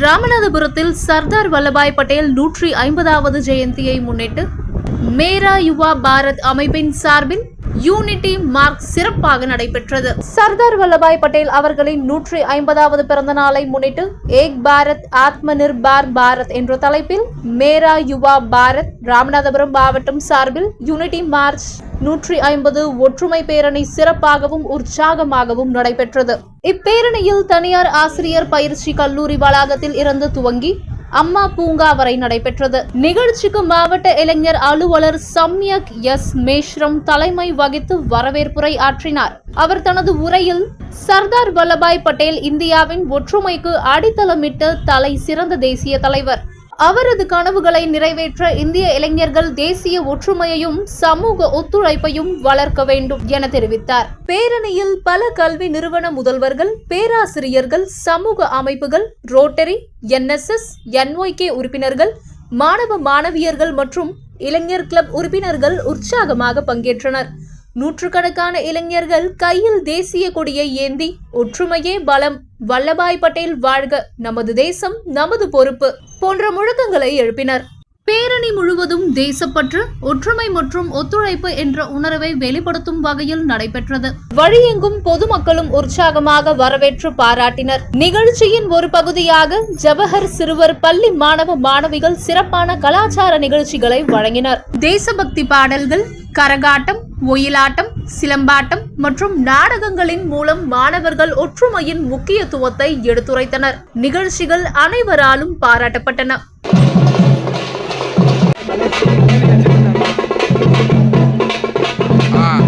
ராமநாதபுரத்தில் சர்தார் வல்லபாய் பட்டேல் நூற்றி ஐம்பதாவது ஜெயந்தியை முன்னிட்டு மேரா யுவா பாரத் அமைப்பின் சார்பில் யூனிட்டி மார்க் சிறப்பாக நடைபெற்றது. சர்தார் வல்லபாய் பட்டேல் அவர்களின் நூற்றி ஐம்பதாவது பிறந்த நாளை முன்னிட்டு ஏக் பாரத் ஆத்ம நிர்பார் பாரத் என்ற தலைப்பில் மேரா யுவா பாரத் ராமநாதபுரம் மாவட்டம் சார்பில் யூனிட்டி மார்ச் நூற்றி ஐம்பது ஒற்றுமை பேரணி சிறப்பாகவும் உற்சாகமாகவும் நடைபெற்றது. இப்பேரணியில் தனியார் ஆசிரியர் பயிற்சி கல்லூரி வளாகத்தில் இருந்து துவங்கி அம்மா பூங்கா வரை நடைபெற்றது. நிகழ்ச்சிக்கு மாவட்ட இளைஞர் அலுவலர் சம்யக் எஸ் மேஷ்ரம் தலைமை வகித்து வரவேற்புரை ஆற்றினார். அவர் தனது உரையில் சர்தார் வல்லபாய் பட்டேல் இந்தியாவின் ஒற்றுமைக்கு அடித்தளமிட்ட தலை சிறந்த தேசிய தலைவர். அவரது கனவுகளை நிறைவேற்ற இந்திய இளைஞர்கள் தேசிய ஒற்றுமையையும் சமூக ஒத்துழைப்பையும் வளர்க்க வேண்டும் என தெரிவித்தார். பேரணியில் பல கல்வி நிறுவன முதல்வர்கள் பேராசிரியர்கள் சமூக அமைப்புகள் ரோட்டரி என்எஸ்எஸ் என்ஒய்கே உறுப்பினர்கள் மாணவ மாணவியர்கள் மற்றும் இளைஞர் கிளப் உறுப்பினர்கள் உற்சாகமாக பங்கேற்றனர். நூற்றுக்கணக்கான இளைஞர்கள் கையில் தேசிய கொடியை ஏந்தி ஒற்றுமையே பலம். வல்லபாய் பட்டேல் வாழ்க. நமது தேசம் நமது பொறுப்பு போன்ற முழக்கங்களை எழுப்பினர். பேரணி முழுவதும் தேசப்பற்று ஒற்றுமை மற்றும் ஒத்துழைப்பு என்ற உணர்வை வெளிப்படுத்தும் வகையில் நடைபெற்றது. வழியெங்கும் பொதுமக்களும் உற்சாகமாக வரவேற்று பாராட்டினர். நிகழ்ச்சியின் ஒரு பகுதியாக ஜவஹர் சிறுவர் பள்ளி மாணவ மாணவிகள் சிறப்பான கலாச்சார நிகழ்ச்சிகளை வழங்கினர். தேசபக்தி பாடல்கள் கரகாட்டம் ஒயிலாட்டம் சிலம்பாட்டம் மற்றும் நாடகங்களின் மூலம் மாணவர்கள் ஒற்றுமையின் முக்கியத்துவத்தை எடுத்துரைத்தனர். நிகழ்ச்சிகள் அனைவராலும் பாராட்டப்பட்டன. ஆ.